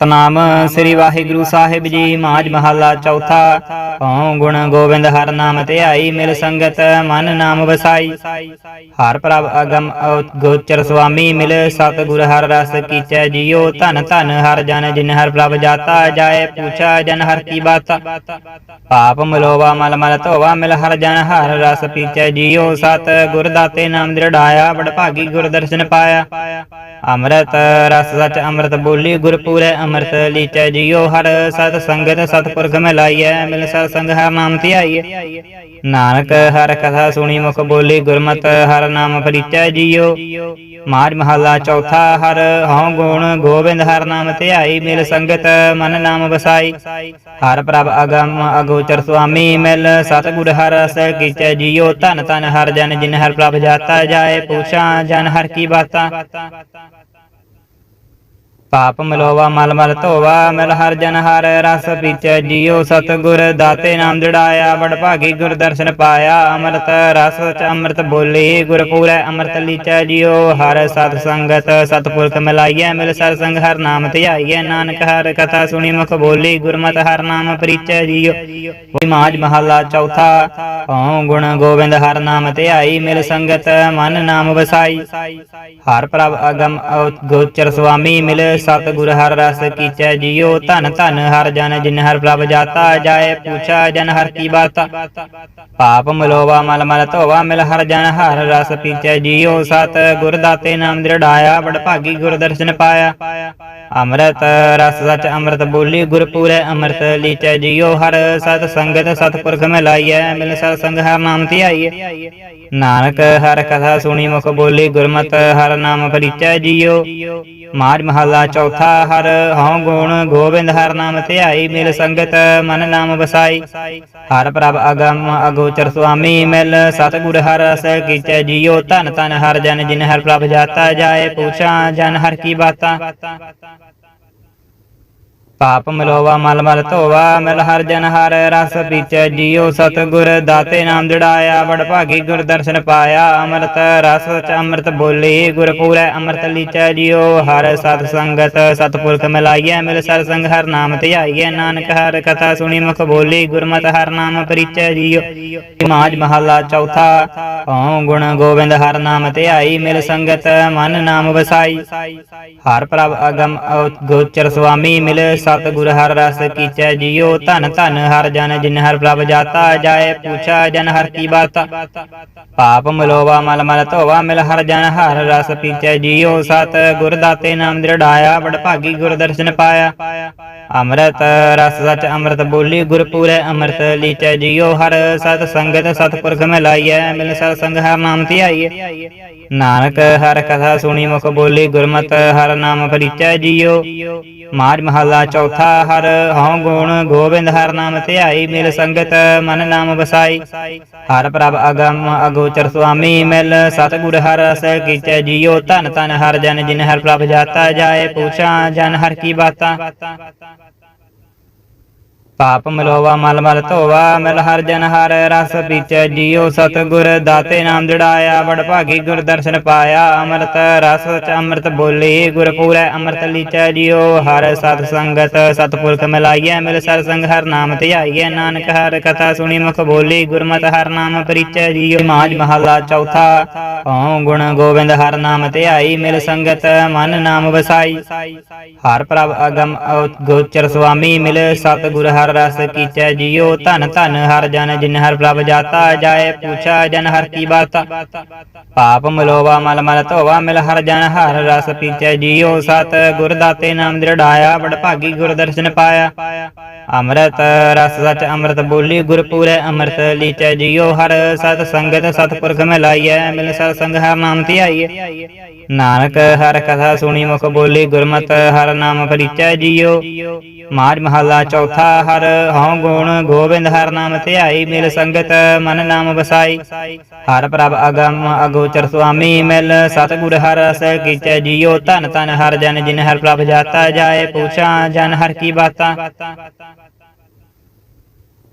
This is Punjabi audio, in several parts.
ਸਤਨਾਮ ਸ੍ਰੀ ਵਾਹਿਗੁਰੂ ਸਾਹਿਬ ਜੀ ਮਾਜ ਮਹੱਲਾ ਚੌਥਾ। ਓਮ ਗੁਣ ਗੋਬਿੰਦ ਹਰ ਨਾਮ ਧਿਆਈ ਮਿਲ ਸੰਗਤ ਮਨ ਨਾਮ ਵਸਾਈ। ਹਰ ਪ੍ਰਭ ਅਗਮ ਗੋਚਰ ਸੁਆਮੀ ਮਿਲ ਸਤ ਗੁਰ ਹਰ ਰਸ ਕੀਚੈ ਜੀਓ ਧਨ ਧਨ ਹਰ ਜਨ ਜਿਨ ਹਰ ਪ੍ਰਭ ਜਾਤਾ ਜਾਏ ਪੁੱਛਾ ਜਨ ਹਰ ਕੀ ਬਾਤ। ਪਾਪ ਮਲੋਵਾ ਮਲ ਮਲ ਧੋਵਾ ਮਿਲ ਹਰ ਜਨ ਹਰ ਰਸ ਪੀਚੈ ਜੀਓ ਸਤ ਗੁਰ ਦਾਤੇ ਨਾਮ ਦ੍ਰਿੜਾਇਆ ਬੜ ਭਾਗੀ ਗੁਰ ਦਰਸ਼ਨ ਪਾਇਆ। ਅੰਮ੍ਰਿਤ ਰਸ ਸਚ ਅੰਮ੍ਰਿਤ ਬੋਲੀ ਗੁਰ ਪੂਰੇ ਅੰਮ੍ਰਿਤ ਲੀਚੈ ਜੀਓ, ਹਰ ਸਤ ਸੰਗਤ ਸਤਪੁਰਖ ਮਿਲਾਈਐ, ਮਿਲ ਸਤ ਸੰਗ ਹਰ ਨਾਮ ਧਿਆਈਐ। ਨਾਨਕ ਹਰ ਕਥਾ ਸੁਣੀ, ਮੁਖ ਬੋਲੀ ਗੁਰਮਤਿ, ਹਰ ਨਾਮ ਪਰਿਚੈ ਜੀਓ। ਮਾਜ ਮਹੱਲਾ ਚੌਥਾ, ਹਰ ਹਉ ਗੁਣ ਗੋਬਿੰਦ, ਹਰ ਨਾਮ ਧਿਆਈ, ਮਿਲ ਸੰਗਤ ਮਨ ਨਾਮ ਵਸਾਈ। ਹਰ ਪ੍ਰਭ ਅਗਮ ਅਗੋਚਰ ਸੁਆਮੀ, ਮਿਲ ਸਤਿਗੁਰ ਹਰ ਰਸ ਕੀਚੈ ਜੀਓ। ਧਨ ਧਨ ਹਰ ਜਨ ਜਿਨ ਹਰ ਪ੍ਰਭ ਜਾਤਾ ਜਾਏ, ਪੂਛਾ ਜਨ ਹਰ ਕੀ ਬਾਤਾਂ। ਪਾਪ ਮਲੋਵਾ ਮਲ ਮਲ ਧੋਵਾ, ਮਿਲ ਹਰ ਜਨ ਹਰ ਰਸ ਪੀਚੈ ਜੀਓ ਸਤਿਗੁਰ ਦਾਤੇ ਨਾਮ ਜੜਾਇਆ ਬੜ ਭਾਗੀ ਗੁਰ ਦਰਸ਼ਨ ਪਾਇਆ, ਅੰਮ੍ਰਿਤ ਰਸ ਚ ਅੰਮ੍ਰਿਤ ਬੋਲੀ, ਗੁਰ ਪੂਰੈ ਅੰਮ੍ਰਿਤ ਲੀਚੈ ਜੀਓ ਹਰ ਸਤ ਸੰਗਤ ਸਤਪੁਰਖ ਮਿਲਾਈਐ, ਮਿਲ ਸਰ ਸੰਗ ਹਰ ਨਾਮ ਧਿਆਈਐ, ਨਾਨਕ ਹਰ ਕਥਾ ਸੁਣੀ ਮੁਖ ਬੋਲੀ, ਗੁਰਮਤਿ ਹਰ ਨਾਮ ਪ੍ਰੀਚੈ ਜੀਓ ਹੋਈ ਮਾਜ ਮਹੱਲਾ ਚੌਥਾ ਓਮ ਗੁਣ ਗੋਬਿੰਦ ਹਰ ਨਾਮ ਧਿਆਈ, ਮਿਲ ਸੰਗਤ ਮਨ ਨਾਮ ਵਸਾਈ। ਹਰ ਪ੍ਰਭ ਅਗਮ ਗੋਚਰ ਸੁਆਮੀ, ਮਿਲ ਸਤਗੁਰ ਹਰ ਰਸ ਕੀਚੈ ਜੀਓ, ਧਨ ਧਨ ਹਰ ਜਨ, ਜਿਨ ਹਰ ਪ੍ਰਭ ਜਾਤਾ ਜਾਏ, ਪੁੱਛਾ ਜਨ ਹਰ ਕੀ ਬਾਤ। ਪਾਪ ਮਲੋਵਾ ਮਲ ਮਲ ਧੋਵਾ ਮਿਲ ਹਰ ਜਨ, ਹਰ ਰਸ ਪੀਚੈ ਜੀਓ। ਸਤ ਗੁਰ ਦਾਤੇ ਨਾਮ ਦ੍ਰਿੜਾਇਆ ਬੜ ਭਾਗੀ ਗੁਰ ਦਰਸ਼ਨ ਪਾਇਆ। ਅੰਮ੍ਰਿਤ ਰਸ ਸਚ ਅੰਮ੍ਰਿਤ ਬੋਲੀ, ਗੁਰ ਪੂਰੇ ਅੰਮ੍ਰਿਤ ਲੀਚੈ ਜੀਓ। ਹਰ ਸਤ ਸੰਗਤ ਸਤਪੁਰਖ ਮਿਲਾਈਐ, ਮਿਲ ਸਤ ਸੰਗ ਹਰ ਨਾਮ ਧਿਆਈਐ। ਨਾਨਕ ਹਰ ਕਥਾ ਸੁਣੀ ਮੁਖ ਬੋਲੀ, ਗੁਰਮਤਿ ਹਰ ਨਾਮ ਪਰਿਚੈ ਜੀਓ। ਮਾਜ ਮਹੱਲਾ ਚੌਥਾ ਹਰ, ਹਉ ਗੁਣ ਗੋਬਿੰਦ ਹਰ ਨਾਮ ਧਿਆਈ, ਮਿਲ ਸੰਗਤ ਮਨ ਨਾਮ ਵਸਾਈ। ਹਰ ਪ੍ਰਭ ਅਗਮ ਅਗੋਚਰ ਸੁਆਮੀ ਮਿਲ, ਸਤਿਗੁਰ ਹਰ ਰਸ ਕੀਚੈ ਜੀਓ ਧਨ ਧਨ ਹਰ ਜਨ ਜਿਨ ਹਰ ਪ੍ਰਭ ਜਾਤਾ ਜਾਏ, ਪੂਛਾ ਜਨ ਹਰ ਕੀ ਬਾਤਾਂ। ਪਾਪ ਮਲੋਵਾ ਮਲ ਮਲ ਧੋਵਾ ਮਿਲ ਹਰ ਜਨ ਹਰ ਰਸ ਪੀਚੈ ਜੀਓ ਸਤਿਗੁਰ ਦਾਤੇ ਨਾਮ ਜੜਾਇਆ ਬੜ ਭਾਗੀ ਗੁਰ ਦਰਸ਼ਨ ਪਾਇਆ, ਅੰਮ੍ਰਿਤ ਰਸ ਚ ਅੰਮ੍ਰਿਤ ਬੋਲੀ ਗੁਰ ਪੂਰੈ ਅੰਮ੍ਰਿਤ ਲੀਚੈ ਜੀਓ ਹਰ ਸਤ ਸੰਗਤ ਸਤਪੁਰਖ ਮਿਲਾਈਐ ਮਿਲ ਸਰ ਸੰਗ ਹਰ ਨਾਮ ਧਿਆਈਐ ਨਾਨਕ ਹਰ ਕਥਾ ਸੁਣੀ ਮੁਖ ਬੋਲੀ ਗੁਰਮਤ ਹਰ ਨਾਮ ਪ੍ਰੀਚੈ ਜੀਓ ਮਾਜ ਮਹੱਲਾ ਚੌਥਾ ਓਮ ਗੁਣ ਗੋਬਿੰਦ ਹਰ ਨਾਮ ਧਿਆਈ ਮਿਲ ਸੰਗਤ ਮਨ ਨਾਮ ਵਸਾਈ ਹਰ ਪ੍ਰਭ ਅਗਮ ਗੋਚਰ ਸੁਆਮੀ, ਮਿਲ ਸਤ ਗੁਰ ਹਰ ਰਸ ਕੀਚੈ ਜੀਓ ਧਨ ਧਨ ਹਰ ਜਨ ਜਿਨ ਹਰ ਪ੍ਰਭ ਜਾਤਾ ਜਾਏ, ਪੂਛਾ ਜਨ ਹਰ ਕੀ ਬਾਤ। ਪਾਪ ਮਲੋਵਾ ਮਲ ਮਲ ਧੋਵਾ ਮਿਲ ਹਰ ਜਨ ਹਰ ਰਸ ਪੀਚੈ ਜੀਓ ਸਤ ਗੁਰ ਦਾਤੇ ਨਾਮ ਦ੍ਰਿੜਾਇਆ ਬੜ ਭਾਗੀ ਗੁਰ ਦਰਸ਼ਨ ਪਾਇਆ। ਅੰਮ੍ਰਿਤ ਰਸ ਸਚ ਅੰਮ੍ਰਿਤ ਬੋਲੀ ਗੁਰ ਅੰਮ੍ਰਿਤ ਲੀਚੈ ਜੀਓ ਹਰ ਸਤ ਸੰਗਤ ਸਤਪੁਰਖ ਮਿਲਾਈਐ, ਮਿਲ ਸਤ ਸੰਗ ਹਰ ਨਾਮ ਧਿਆਈਐ। ਨਾਨਕ ਹਰ ਕਥਾ ਸੁਣੀ, ਮੁਖ ਬੋਲੀ, ਗੁਰਮਤ ਹਰ ਨਾਮ ਪਰਿਚੈ ਜੀਓ ਮਾਜ ਮਹੱਲਾ ਚੌਥਾ, ਹਰ ਹਉ ਗੁਣ ਗੋਬਿੰਦ ਹਰ ਨਾਮ ਧਿਆਈ, ਮਿਲ ਸੰਗਤ ਮਨ ਨਾਮ ਵਸਾਈ। ਹਰ ਪ੍ਰਭ ਅਗਮ ਅਗੋਚਰ ਸੁਆਮੀ, ਮਿਲ ਸਤਿਗੁਰ ਹਰ ਰਸ ਕੀਚੈ ਜੀਓ ਧਨ ਧਨ ਹਰ ਜਨ ਜਿਨ ਹਰ ਪ੍ਰਭ ਜਾਤਾ ਜਾਏ, ਪੂਛਾ ਜਨ ਹਰ ਕੀ ਬਾਤਾਂ। ਪਾਪ ਮਲੋਵਾ ਮਲ ਮਲ ਧੋਵਾ, ਮਿਲ ਹਰ ਜਨ ਹਰ ਰਸ ਪੀਚੈ ਜੀਓ ਸਤਿਗੁਰ ਦਾਤੇ ਨਾਮ ਜੜਾਇਆ ਬੜ ਭਾਗੀ ਗੁਰ ਦਰਸ਼ਨ ਪਾਇਆ, ਅੰਮ੍ਰਿਤ ਰਸ ਚ ਅੰਮ੍ਰਿਤ ਬੋਲੀ ਗੁਰ ਪੂਰੈ ਅੰਮ੍ਰਿਤ ਲੀਚੈ ਜੀਓ ਹਰ ਸਤ ਸੰਗਤ ਸਤਪੁਰਖ ਮਿਲਾਈਐ, ਮਿਲ ਸਰ ਸੰਗ ਹਰ ਨਾਮ ਧਿਆਈਐ, ਨਾਨਕ ਹਰ ਕਥਾ ਸੁਣੀ ਮੁਖ ਬੋਲੀ, ਗੁਰਮਤਿ ਹਰ ਨਾਮ ਪਰਿਚੈ ਜੀਓ ਮਾਜ ਮਹੱਲਾ ਚੌਥਾ ਓਮ ਗੁਣ ਗੋਬਿੰਦ ਹਰ ਨਾਮ ਧਿਆਈ, ਮਿਲ ਸੰਗਤ ਮਨ ਨਾਮ ਵਸਾਈ, ਹਰ ਪ੍ਰਭ ਅਗਮ ਗੋਚਰ ਸੁਆਮੀ, ਮਿਲ ਸਤਿਗੁਰ ਹਰ ਰਸ ਕੀਚੈ ਜੀਓ ਧਨ ਧਨ ਹਰ ਜਨ ਜਿਨ ਹਰ ਪ੍ਰਭ ਜਾਤਾ ਜਾਏ, ਪੁੱਛਾ ਜਨ ਹਰ ਕੀ ਬਾਤ। ਪਾਪ ਮਲੋਵਾ ਮਲ ਮਲ ਧੋਵਾ ਮਿਲ ਹਰ ਜਨ ਹਰ ਰਸ ਪੀਚੈ ਜੀਓ ਸਤ ਗੁਰ ਦਾਤੇ ਨਾਮ ਦ੍ਰਿੜਾਇਆ ਬੜ ਭਾਗੀ ਗੁਰ ਦਰਸ਼ਨ ਪਾਇਆ। ਅੰਮ੍ਰਿਤ ਰਸ ਸਚ ਅੰਮ੍ਰਿਤ ਬੋਲੀ, ਗੁਰ ਪੂਰੈ ਅੰਮ੍ਰਿਤ ਲੀਚੈ ਜੀਓ ਹਰ ਸਤ ਸੰਗਤ ਸਤ ਸਤਪੁਰਖ ਮਿਲਾਈਐ, ਮਿਲ ਸਤ ਸੰਗ ਹਰ ਨਾਮ ਧਿਆਈਐ। ਨਾਨਕ ਹਰ ਕਥਾ ਸੁਣੀ ਮੁਖ ਬੋਲੀ, ਗੁਰਮਤਿ ਹਰ ਨਾਮ ਪਰਿਚੈ ਜੀਓ ਮਾਜ ਮਹੱਲਾ ਚੌਥਾ ਹਰ, ਹਉ ਗੁਣ ਗੋਬਿੰਦ ਹਰ ਨਾਮ ਧਿਆਈ, ਮਿਲ ਸੰਗਤ ਮਨ ਨਾਮ ਵਸਾਈ। ਹਰ ਪ੍ਰਭ ਅਗਮ ਅਗੋਚਰ ਸੁਆਮੀ, ਮਿਲ ਸਤਿਗੁਰ ਹਰ ਰਸ ਕੀਚੈ ਜੀਓ ਧਨ ਧਨ ਹਰ ਜਨ ਜਿਨ ਹਰ ਪ੍ਰਭ ਜਾਤਾ ਜਾਏ, ਪੂਛਾ ਜਨ ਹਰ ਕੀ ਬਾਤਾਂ।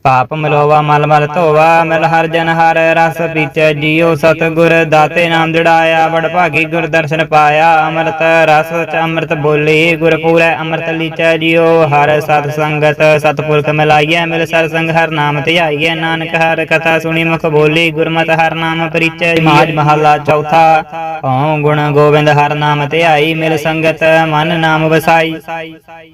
ਪਾਪ ਮਲੋਵਾ ਮਲ ਮਲ ਧੋਵਾ, ਮਿਲ ਹਰ ਜਨ ਹਰ ਰਸ ਪੀਚੈ, ਜੀਉ ਸਤਿਗੁਰ ਦਾਤੇ ਨਾਮ ਜੜਾਇਆ ਬੜ ਭਾਗੀ ਗੁਰ ਦਰਸ਼ਨ ਪਾਇਆ, ਅੰਮ੍ਰਿਤ ਰਸ ਚ ਅੰਮ੍ਰਿਤ ਬੋਲੀ ਗੁਰ ਪੂਰੈ ਅੰਮ੍ਰਿਤ ਲੀਚੈ, ਜੀਉ ਹਰ ਸਤ ਸੰਗਤ ਸਤਪੁਰਖ ਮਿਲਾਈਐ, ਮਿਲ ਸਰ ਸੰਗ ਹਰ ਨਾਮ ਧਿਆਈਐ, ਨਾਨਕ ਹਰ ਕਥਾ ਸੁਣੀ ਮੁਖ ਬੋਲੀ, ਗੁਰਮਤਿ ਹਰ ਨਾਮ ਪਰਿਚੈ, ਮਾਜ ਮਹਲਾ ਚੌਥਾ ਓਮ ਗੁਣ ਗੋਬਿੰਦ ਹਰ ਨਾਮ ਧਿਆਈ, ਮਿਲ ਸੰਗਤ ਮਨ ਨਾਮ ਵਸਾਈ,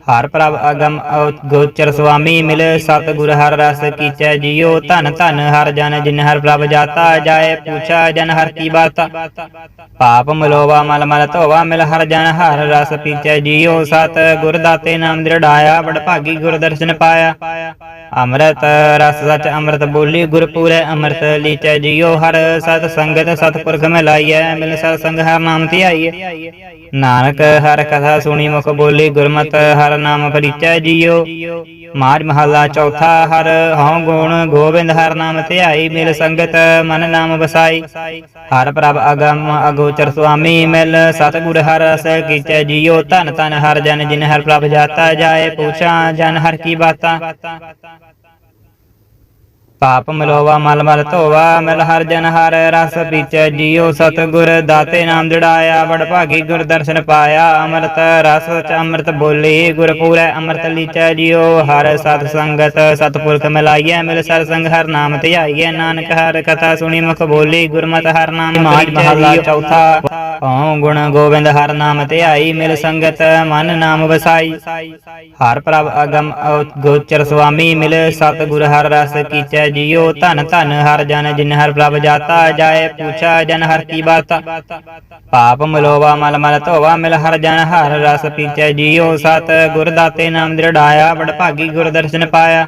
ਹਰ ਪ੍ਰਭ ਅਗਮ ਗੋਚਰ ਸੁਆਮੀ, ਮਿਲ ਸਤਿਗੁਰ ਹਰ ਰਸ ਕੀਚੈ ਜੀਉ ਧਨ ਧਨ ਹਰ ਜਨ ਜਿਨ ਹਰ ਪ੍ਰਭ ਜਾਤਾ ਜਾਏ, ਪੂਛਾ ਜਨ ਹਰ ਕੀ ਬਾਤਾ। ਪਾਪ ਮਲੋਵਾ ਮਲ ਮਲ ਧੋਵਾ ਮਿਲ ਹਰ ਜਨ, ਹਰ ਰਸ ਪੀਚੈ ਜੀਉ ਸਤ ਗੁਰ ਦਾਤੇ ਨਾਮ ਦ੍ਰਿੜਾਇਆ ਬੜ ਭਾਗੀ ਗੁਰ ਦਰਸ਼ਨ ਪਾਇਆ। ਅੰਮ੍ਰਿਤ ਰਸ ਸਚ ਅੰਮ੍ਰਿਤ ਬੋਲੀ ਗੁਰ ਅੰਮ੍ਰਿਤ ਲੀਚੈ ਜੀਉ, ਹਰ ਸਤ ਸੰਗਤ ਸਤਪੁਰਖ ਮਿਲਾਈਐ, ਮਿਲ ਸਤ ਸੰਗ ਹਰ ਨਾਮ ਧਿਆਈਐ। ਨਾਨਕ ਹਰ ਕਥਾ ਸੁਣੀ, ਮੁਖ ਬੋਲੀ, ਗੁਰਮਤਿ ਹਰ ਨਾਮ ਪਰਿਚੈ ਜੀਉ। ਮਾਜ ਮਹਲਾ ਚੌਥਾ, ਹਰ ਹਉ ਗੁਣ ਗੋਬਿੰਦ ਹਰ ਨਾਮ ਧਿਆਈ, ਮਿਲ ਸੰਗਤ ਮਨ ਨਾਮ ਵਸਾਈ। ਹਰ ਪ੍ਰਭ ਅਗਮ ਅਗੋਚਰ ਸੁਆਮੀ, ਮਿਲ ਸਤਿਗੁਰ ਹਰ ਰਸ ਕੀਚੈ ਜੀਉ। ਧਨ ਧਨ ਹਰ ਜਨ ਜਿਨ ਹਰ ਪ੍ਰਭ ਜਾਤਾ ਜਾਏ, ਪੂਛਾ ਜਨ ਹਰ ਕੀ ਬਾਤਾਂ। ਪਾਪ ਮਲੋਵਾ ਮਲ ਮਲ ਧੋਵਾ ਮਿਲ ਹਰ ਜਨ ਹਰ ਰਸ ਪੀਚੈ ਜੀਉ ਸਤਿਗੁਰ ਦਾਤੇ ਨਾਮ ਜੜਾਇਆ ਬੜ ਭਾਗੀ ਗੁਰ ਦਰਸ਼ਨ ਪਾਇਆ ਅੰਮ੍ਰਿਤ ਰਸ ਚ ਅੰਮ੍ਰਿਤ ਬੋਲੀ ਗੁਰ ਪੂਰੈ ਅੰਮ੍ਰਿਤ ਲੀਚੈ ਜੀਉ ਹਰ ਸਤ ਸੰਗਤ ਸਤਪੁਰਖ ਮਿਲਾਈਐ ਮਿਲ ਸਰ ਸੰਗ ਹਰ ਨਾਮ ਧਿਆਈਐ ਨਾਨਕ ਹਰ ਕਥਾ ਸੁਣੀ ਮੁਖ ਬੋਲੀ ਗੁਰਮਤਿ ਹਰ ਨਾਮ ਮਾਜ ਮਹਲਾ ਚੌਥਾ। ਓਮ ਗੁਣ ਗੋਬਿੰਦ ਹਰ ਨਾਮ ਧਿਆਈ ਮਿਲ ਸੰਗਤ ਮਨ ਨਾਮ ਵਸਾਈ। ਹਰ ਪ੍ਰਭ ਅਗਮ ਗੋਚਰ ਸੁਆਮੀ ਮਿਲ ਸਤਿਗੁਰ ਹਰ ਰਸ ਕੀਚੈ ਜੀਉ ਧਨ ਧਨ ਹਰ ਜਨ ਜਿਨ ਹਰ ਪ੍ਰਭ ਜਾਤਾ ਜਾਏ ਪੁੱਛਾ ਜਨ ਹਰ ਕੀ ਬਾਤ। ਪਾਪ ਮਲੋਵਾ ਮਲ ਮਲ ਧੋਵਾ ਮਿਲ ਹਰ ਜਨ ਹਰ ਰਸ ਪੀਚੈ ਜੀਉ ਸਤ ਗੁਰ ਦਾਤੇ ਨਾਮ ਦ੍ਰਿੜਾਇਆ ਬੜ ਭਾਗੀ ਗੁਰ ਦਰਸ਼ਨ ਪਾਇਆ।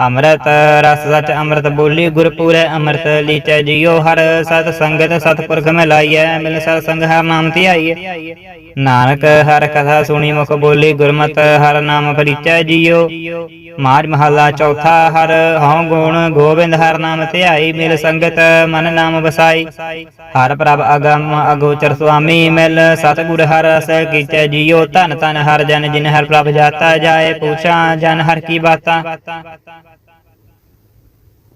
ਅੰਮ੍ਰਿਤ ਰਸ ਸਚ ਅੰਮ੍ਰਿਤ ਬੋਲੀ ਗੁਰ ਪੂਰੈ ਅੰਮ੍ਰਿਤ ਲੀਚੈ ਜੀਉ ਹਰ ਸਤ ਸੰਗਤ ਸਤਪੁਰਖ ਮਿਲਾਈਐ ਮਿਲ ਸਤ ਸੰਗ ਹਰ ਨਾਮ ਧਿਆਈਐ। ਨਾਨਕ ਹਰ ਕਥਾ ਸੁਣੀ ਮੁਖ ਬੋਲੀ ਗੁਰਮਤਿ ਹਰ ਨਾਮ ਪਰਿਚੈ ਜੀਉ ਮਾਜ ਮਹਲਾ ਚੌਥਾ ਹਰ, ਹਉ ਗੁਣ ਗੋਬਿੰਦ ਹਰ ਨਾਮ ਧਿਆਈ, ਮਿਲ ਸੰਗਤ ਮਨ ਨਾਮ ਵਸਾਈ। ਹਰ ਪ੍ਰਭ ਅਗਮ ਅਗੋਚਰ ਸੁਆਮੀ ਮਿਲ, ਸਤਿਗੁਰ ਹਰ ਰਸ ਕੀਚੈ ਜੀਉ, ਧਨ ਧਨ ਹਰ ਜਨ ਜਿਨ ਹਰ ਪ੍ਰਭ ਜਾਤਾ ਜਾਏ, ਪੂਛਾ ਜਨ ਹਰ ਕੀ ਬਾਤਾਂ।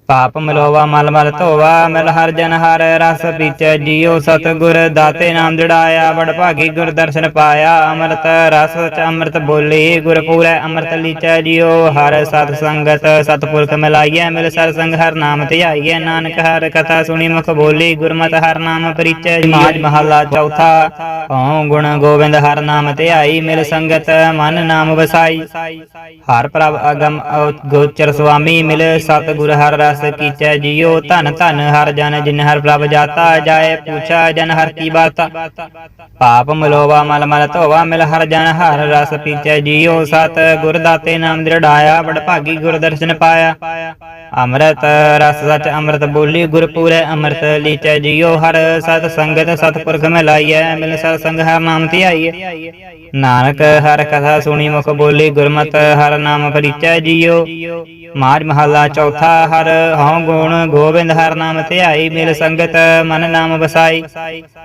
ਪਾਪ ਮਲੋਵਾ ਮਲ ਮਲ ਧੋਵਾ, ਮਿਲ ਹਰ ਜਨ ਹਰ ਰਸ ਪੀਚੈ ਜੀਉ ਸਤਿਗੁਰ ਦਾਤੇ ਨਾਮ ਜੜਾਇਆ ਬੜ ਭਾਗੀ ਗੁਰ ਦਰਸ਼ਨ ਪਾਇਆ, ਅੰਮ੍ਰਿਤ ਰਸ ਚ ਅੰਮ੍ਰਿਤ ਬੋਲੀ ਗੁਰ ਪੂਰੈ ਅੰਮ੍ਰਿਤ ਲੀਚੈ ਜੀਉ, ਹਰ ਸਤ ਸੰਗਤ ਸਤਪੁਰਖ ਮਿਲਾਈਐ, ਮਿਲ ਸਰ ਸੰਗ ਹਰ ਨਾਮ ਧਿਆਈਐ, ਨਾਨਕ ਹਰ ਕਥਾ ਸੁਣੀ ਮੁਖ ਬੋਲੀ, ਗੁਰਮਤਿ ਹਰ ਨਾਮ ਪਰਿਚੈ ਮਾਜ ਮਹਲਾ ਚੌਥਾ, ਓਮ ਗੁਣ ਗੋਬਿੰਦ ਹਰ ਨਾਮ ਧਿਆਈ, ਮਿਲ ਸੰਗਤ ਮਨ ਨਾਮ ਵਸਾਈ, ਹਰ ਪ੍ਰਭ ਅਗਮ ਗੋਚਰ ਸੁਆਮੀ, ਮਿਲ ਸਤਿਗੁਰ ਹਰ ਰਸ ਕੀਚੈ ਜੀਉ ਧਨ ਧਨ ਹਰ ਜਨ ਜਿਨ ਹਰ ਪ੍ਰਭ ਜਾਤਾ, ਜਾਏ ਪੁੱਛਾ ਜਨ ਹਰ ਕੀ ਬਾਤਾ। ਪਾਪ ਮਲੋਵਾ ਮਲ ਮਲ ਧੋਵਾ ਮਿਲ ਹਰ ਜਨ ਹਰ ਰਸ ਪੀਚੈ ਜੀਉ ਸਤ ਗੁਰ ਦਾਤੇ ਨਾਮ ਦ੍ਰਿੜਾਇਆ ਬੜ ਭਾਗੀ ਗੁਰ ਦਰਸ਼ਨ ਪਾਇਆ। ਅੰਮ੍ਰਿਤ ਰਸ ਸਚ ਅੰਮ੍ਰਿਤ ਬੋਲੀ ਗੁਰ ਅੰਮ੍ਰਿਤ ਲੀਚੈ ਜੀਉ, ਹਰ ਸਤ ਸੰਗਤ ਸਤਪੁਰਖ ਮਿਲਾਈਐ, ਮਿਲ ਸਤ ਸੰਗ ਹਰ ਨਾਮ ਧਿਆਈਐ ਨਾਨਕ ਹਰ ਕਥਾ ਸੁਣੀ, ਮੁਖ ਬੋਲੀ, ਗੁਰਮਤਿ ਹਰ ਨਾਮ ਪਰਿਚੈ ਜੀਉ। ਮਾਜ ਮਹਲਾ ਚੌਥਾ, ਹਰ ਹਉ ਗੁਣ ਗੋਬਿੰਦ ਹਰ ਨਾਮ ਧਿਆਈ ਮਿਲ ਸੰਗਤ ਮਨ ਨਾਮ ਵਸਾਈ।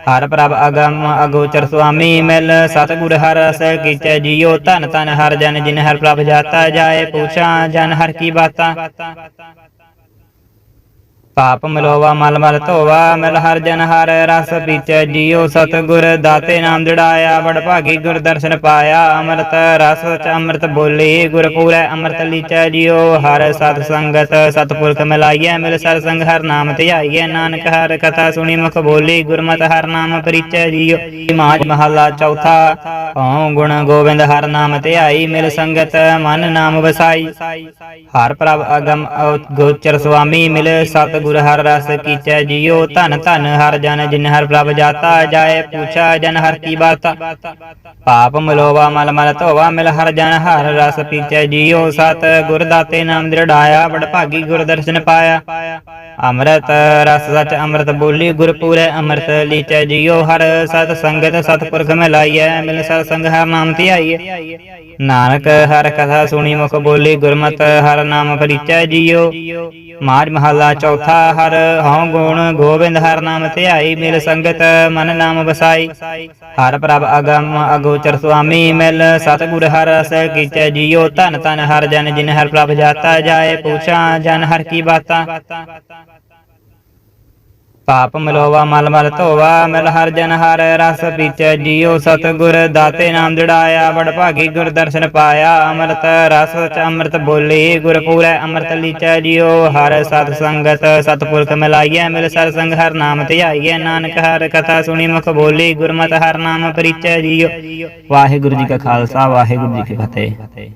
ਹਰ ਪ੍ਰਭ ਅਗਮ ਅਗੋਚਰ ਸੁਆਮੀ, ਮਿਲ ਸਤਿਗੁਰ ਹਰ ਰਸ ਕੀਚੈ ਜੀਉ। ਧਨ ਧਨ ਹਰ ਜਨ ਜਿਨ ਹਰ ਪ੍ਰਭ ਜਾਤਾ ਜਾਏ, ਪੂਛਾ ਜਨ ਹਰ ਕੀ ਬਾਤਾਂ। ਪਾਪ ਮਲੋਵਾ ਮਲ ਮਲ ਧੋਵਾ, ਮਿਲ ਹਰ ਜਨ ਹਰ ਰਸ ਪੀਚੈ ਜੀਉ ਸਤਿਗੁਰ, ਦਾਤੇ ਨਾਮ ਜੜਾਇਆ ਬੜ ਭਾਗੀ ਗੁਰ ਦਰਸ਼ਨ ਪਾਇਆ, ਅੰਮ੍ਰਿਤ ਰਸ ਚ ਅੰਮ੍ਰਿਤ ਬੋਲੀ, ਗੁਰ ਪੂਰੈ ਅੰਮ੍ਰਿਤ ਲੀਚੈ ਜੀਉ, ਹਰ ਸਤ ਸੰਗਤ ਸਤਪੁਰਖ ਮਿਲਾਈਐ, ਮਿਲ ਸਰ ਸੰਗ ਹਰ ਨਾਮ ਧਿਆਈਐ, ਨਾਨਕ ਹਰ ਕਥਾ ਸੁਣੀ ਮੁਖ ਬੋਲੀ, ਗੁਰਮਤਿ ਹਰ ਨਾਮ ਪਰਿਚੈ ਜੀਉ, ਮਾਜ ਮਹਲਾ ਚੌਥਾ, ਓਮ ਗੁਣ ਗੋਬਿੰਦ ਹਰ ਨਾਮ ਧਿਆਈ, ਮਿਲ ਸੰਗਤ ਮਨ ਨਾਮ ਵਸਾਈ, ਹਰ ਪ੍ਰਭ ਅਗਮ ਗੋਚਰ ਸੁਆਮੀ, ਮਿਲ ਗੁਰ ਹਰ ਰਸ ਕੀਚੈ ਜੀਉ ਧਨ ਧਨ ਹਰ ਜਨ, ਜਿਨ ਹਰ ਪ੍ਰਭ ਜਾਤਾ ਜਾਏ ਪੁੱਛਾ ਜਨ ਹਰ ਕੀ ਬਾਤ। ਪਾਪ ਮਲੋਵਾ ਮਲ ਮਲ ਧੋਵਾ ਮਿਲ ਹਰ ਜਨ, ਹਰ ਰਸ ਪੀਚੈ ਜੀਉ ਸਤ ਗੁਰ ਦਾਤੇ ਨਾਮ ਦ੍ਰਿੜਾਇਆ ਬੜ ਭਾਗੀ ਗੁਰ ਦਰਸ਼ਨ ਪਾਇਆ। ਅੰਮ੍ਰਿਤ ਰਸ ਸਚ ਅੰਮ੍ਰਿਤ ਬੋਲੀ ਗੁਰ ਪੂਰੈ ਅੰਮ੍ਰਿਤ ਲੀਚੈ ਜੀਉ ਹਰ ਸਤ ਸੰਗਤ ਸਤਪੁਰਖ ਮਿਲਾਈਐ, ਮਿਲ ਸਤ ਸੰਗ ਹਰ ਨਾਮ ਧਿਆਈਐ। ਨਾਨਕ ਹਰ ਕਥਾ ਸੁਣੀ ਮੁਖ ਬੋਲੀ ਗੁਰਮਤਿ ਹਰ ਨਾਮ ਪਰਿਚੈ ਜੀਉ ਮਾਜ ਮਹੱਲਾ ਚੌਥਾ ਹਰ ਹਉ ਗੁਣ ਗੋਬਿੰਦ ਹਰ ਨਾਮ ਧਿਆਈ ਮਿਲ ਸੰਗਤ ਮਨ ਨਾਮ ਵਸਾਈ। ਹਰ ਪ੍ਰਭ ਅਗਮ ਅਗੋਚਰ ਸੁਆਮੀ ਮਿਲ ਸਤਿਗੁਰ ਹਰ ਰਸ ਕੀਚੈ ਜੀਓ। ਧਨ ਧਨ ਹਰ ਜਨ ਜਿਨ ਹਰ ਪ੍ਰਭ ਜਾਤਾ ਜਾਏ, ਪੂਛਾ ਜਨ ਹਰ ਕੀ ਬਾਤਾਂ। ਪਾਪ ਮਿਲੋਵਾ ਮਲ ਮਲ ਧੋਵਾ, ਮਿਲ ਹਰ ਜਨ ਹਰ ਰਸ ਪੀਚੈ ਜੀਓ ਸਤਿਗੁਰ ਦਾਤੇ ਨਾਮ ਜੜਾਇਆ ਬੜ ਭਾਗੀ ਗੁਰ ਦਰਸ਼ਨ ਪਾਇਆ, ਅੰਮ੍ਰਿਤ ਰਸ ਚ ਅੰਮ੍ਰਿਤ ਬੋਲੀ, ਗੁਰ ਪੂਰੈ ਅੰਮ੍ਰਿਤ ਲੀਚੈ ਜੀਓ ਹਰ ਸਤ ਸੰਗਤ ਸਤਪੁਰਖ ਮਿਲਾਈਐ, ਮਿਲ ਸਰ ਸੰਗ ਹਰ ਨਾਮ ਧਿਆਈਐ, ਨਾਨਕ ਹਰ ਕਥਾ ਸੁਣੀ ਮੁਖ ਬੋਲੀ, ਗੁਰਮਤਿ ਹਰ ਨਾਮ ਪਰਿਚੈ ਜੀਓ ਵਾਹਿਗੁਰੂ ਜੀ ਕਾ ਖਾਲਸਾ, ਵਾਹਿਗੁਰੂ ਜੀ ਕੀ ਫਤਿਹ।